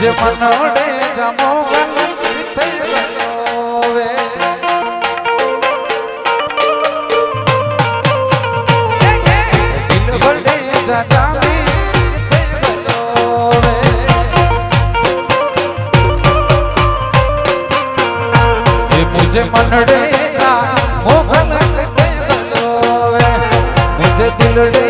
જે મનોડે જમો મુજે મનડે જા મોહન મુજે દિલડે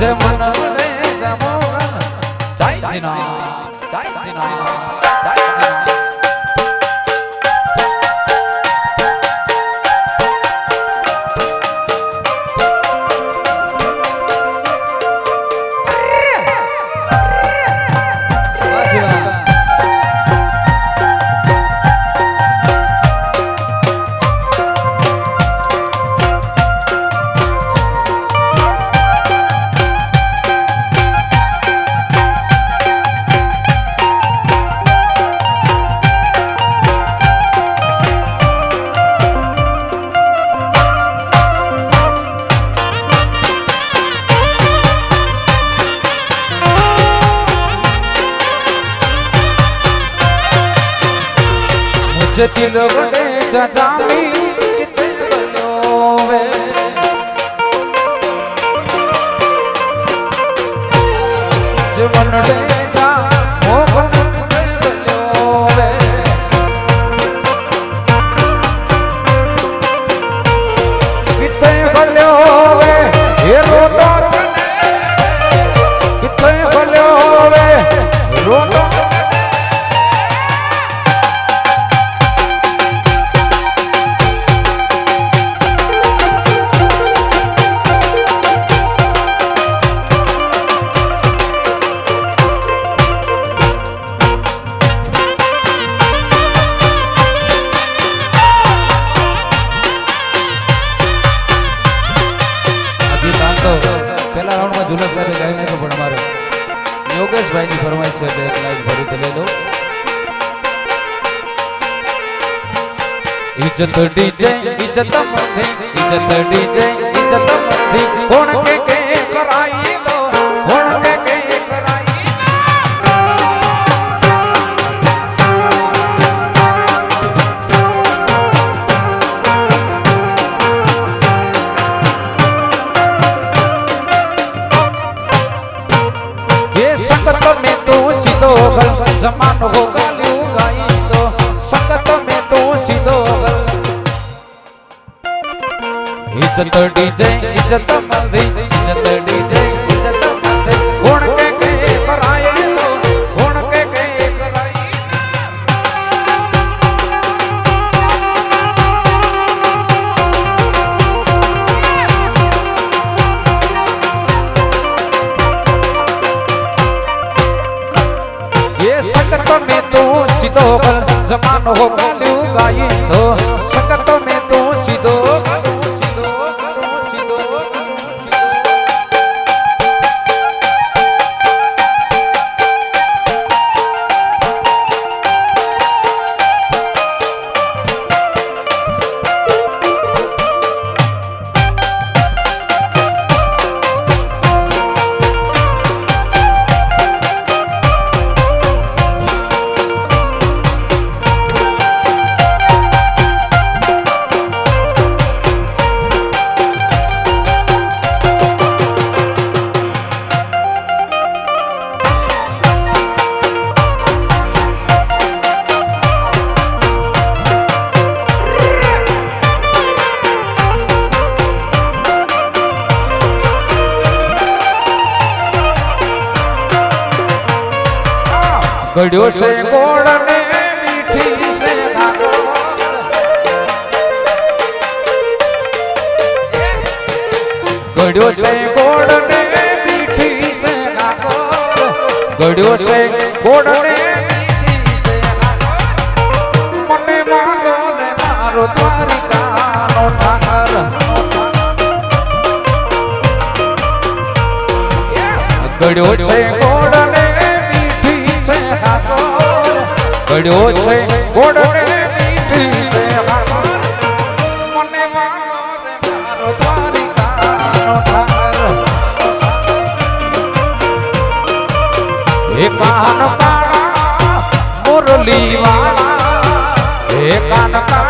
જય મન જય જય જતી લોકોને જામી જીવન ઇજત ડીજે ઇજત મંદી ઇજત ડીજે ઇજત મંદી કોણ કે इज़्ज़त डीजे, इज़्ज़त मल्दी इज़्ज़त डीजे, इज़्ज़त मल्दी गुण के के कराए तो गुण के के कराए ये संगत में तो सीधो गल जमान हो गाई तो। કડ્યો છે ગોળ ને મીઠી છે ગળ્યો છે ગોળ ને મીઠી છે ગળ્યો છે ગોળ ને મીઠી છે મને મારો ને મારો દ્વારિકાનો ઠાકર ગળ્યો છે ગળ્યો છે. ગોળ ને મીઠી છે મને મારો દ્વારિકાનો ઠાકર એ કાન કાળા મુરલી વાળા. એ કાન કાળા.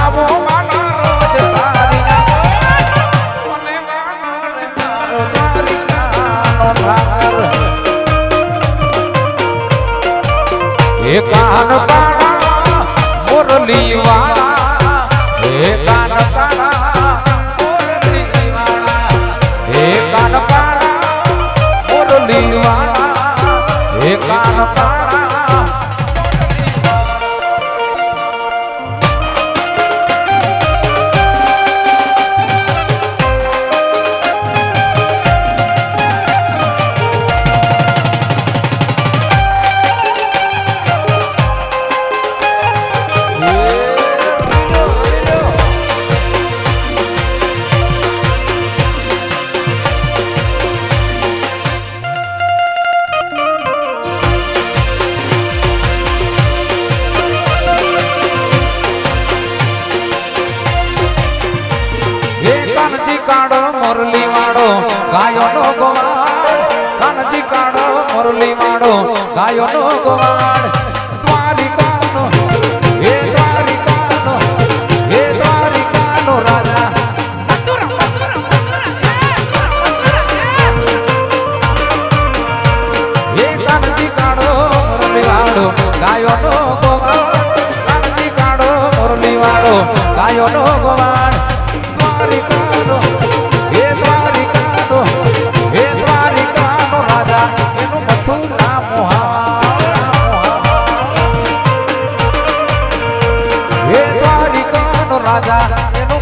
કાન કાળા મોરલી વાળા ગાયો નો ગોવાળ, કાનજી કાળો, મુરલી વાળો ગાયો નો ગોવાળ. દ્વારિકાનો હે દ્વારિકાનો હે દ્વારિકાનો રાજા. હે દ્વારિકાનો રાજા એનું